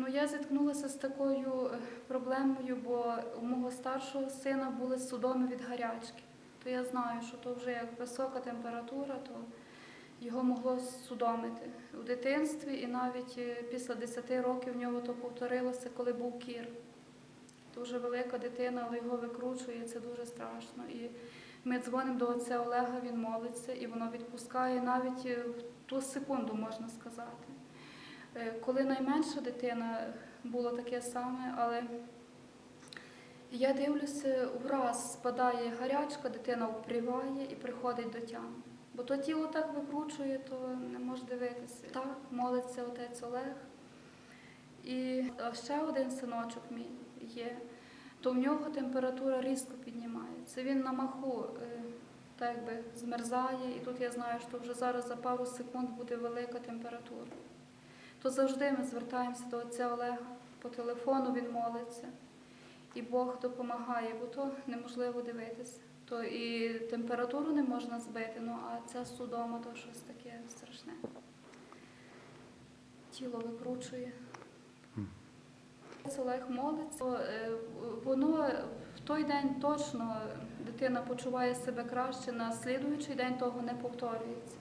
Ну, я зіткнулася з такою е, проблемою, бо у мого старшого сина були судоми від гарячки. То я знаю, що то вже як висока температура, то його могло судомити у дитинстві, і навіть е, після 10 років в нього то повторилося, коли був кір. Дуже велика дитина, але його викручує, це дуже страшно. І ми дзвонимо до отця Олега, він молиться, і воно відпускає навіть е, в ту секунду, можна сказати. Е, Коли найменша дитина було таке саме, але я дивлюся, враз спадає гарячка, дитина впріває і приходить до тями. Бо то тіло так викручує, то не може дивитися. Так, молиться отець Олег. І ще один синочок мій є, то в нього температура різко піднімається. Він на маху е, так якби змерзає, і тут я знаю, що вже зараз за пару секунд буде велика температура. То завжди ми звертаємося до отця Олега по телефону, він молиться, і Бог допомагає, бо то неможливо дивитися. То і температуру не можна збити, ну а ця судома то щось таке страшне. Тіло викручує. Олег молиться, е, воно в той день точно дитина почуває себе краще, на слідуючий день того не повторюється.